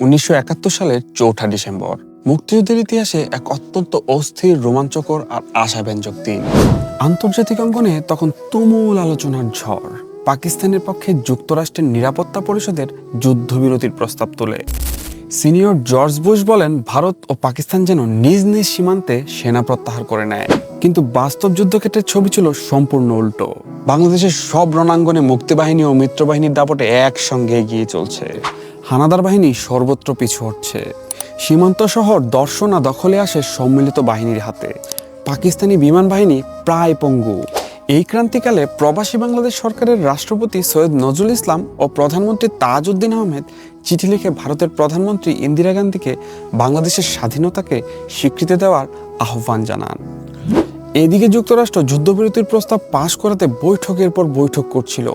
উনিশশো একাত্তর সালের চৌঠা ডিসেম্বর, মুক্তিযুদ্ধের ইতিহাসে এক অত্যন্ত অস্থির, রোমাঞ্চকর আর আশাব্যঞ্জক দিন। আন্তর্জাতিক অঙ্গনে তখন তুমুল আলোচনার ঝড়। পাকিস্তানের পক্ষে যুক্তরাষ্ট্রের নিরাপত্তা পরিষদের যুদ্ধবিরতির প্রস্তাব তোলে। সিনিয়র জর্জ বুশ বলেন, ভারত ও পাকিস্তান যেন নিজ নিজ সীমান্তে সেনা প্রত্যাহার করে নেয়। কিন্তু বাস্তব যুদ্ধক্ষেত্রের ছবি ছিল সম্পূর্ণ উল্টো। বাংলাদেশের সব রণাঙ্গনে মুক্তিবাহিনী ও মিত্রবাহিনীর দাপটে একসঙ্গে এগিয়ে চলছে। হানাদার বাহিনী সর্বত্র পিছু হচ্ছে সীমান্ত শহর দর্শনা দখলে আসে সম্মিলিত বাহিনীর হাতে। পাকিস্তানি বিমান বাহিনী প্রায় পঙ্গু। এই ক্রান্তিকালে প্রবাসী বাংলাদেশ সরকারের রাষ্ট্রপতি সৈয়দ নজরুল ইসলাম ও প্রধানমন্ত্রী তাজউদ্দিন আহমেদ চিঠি লিখে ভারতের প্রধানমন্ত্রী ইন্দিরা গান্ধীকে বাংলাদেশের স্বাধীনতাকে স্বীকৃতি দেওয়ার আহ্বান জানান। এদিকে যুক্তরাষ্ট্র যুদ্ধবিরতির প্রস্তাব পাশ করাতে বৈঠকের পর বৈঠক করছিল।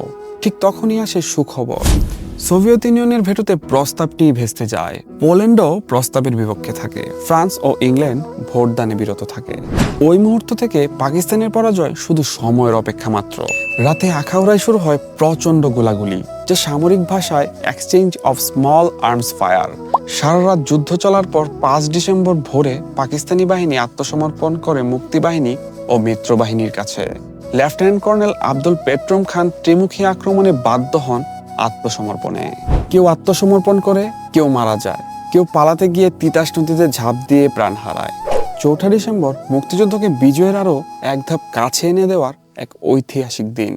ঠিক তখনই আসে সুখবর। সোভিয়েত ইউনিয়নের ভেটোতে প্রস্তাবটি ভেস্তে যায়। পোল্যান্ডও প্রস্তাবের বিপক্ষে থাকে। ফ্রান্স ও ইংল্যান্ড ভোটদানে বিরত থাকে। ওই মুহূর্ত থেকে পাকিস্তানের পরাজয় শুধু সময়ের অপেক্ষা মাত্র। রাতে আখাউড়ায় শুরু হয় প্রচণ্ড গোলাগুলি, যা সামরিক ভাষায় exchange of small arms fire সারা রাত যুদ্ধ চলার পর পাঁচ ডিসেম্বর ভোরে পাকিস্তানি বাহিনী আত্মসমর্পণ করে মুক্তিবাহিনী ও মিত্র বাহিনীর কাছে। লেফটেন্যান্ট কর্নেল আব্দুল পেট্রম খান ত্রিমুখী আক্রমণে বাধ্য হন আত্মসমর্পণে। কেউ আত্মসমর্পণ করে, কেউ মারা যায়। কেউ পালাতে গিয়ে তিতাস নদীতে ঝাঁপ দিয়ে প্রাণ হারায়। চৌঠা ডিসেম্বর মুক্তিযুদ্ধকে বিজয়ের আরও এক ধাপ কাছে এনে দেওয়ার এক ঐতিহাসিক দিন।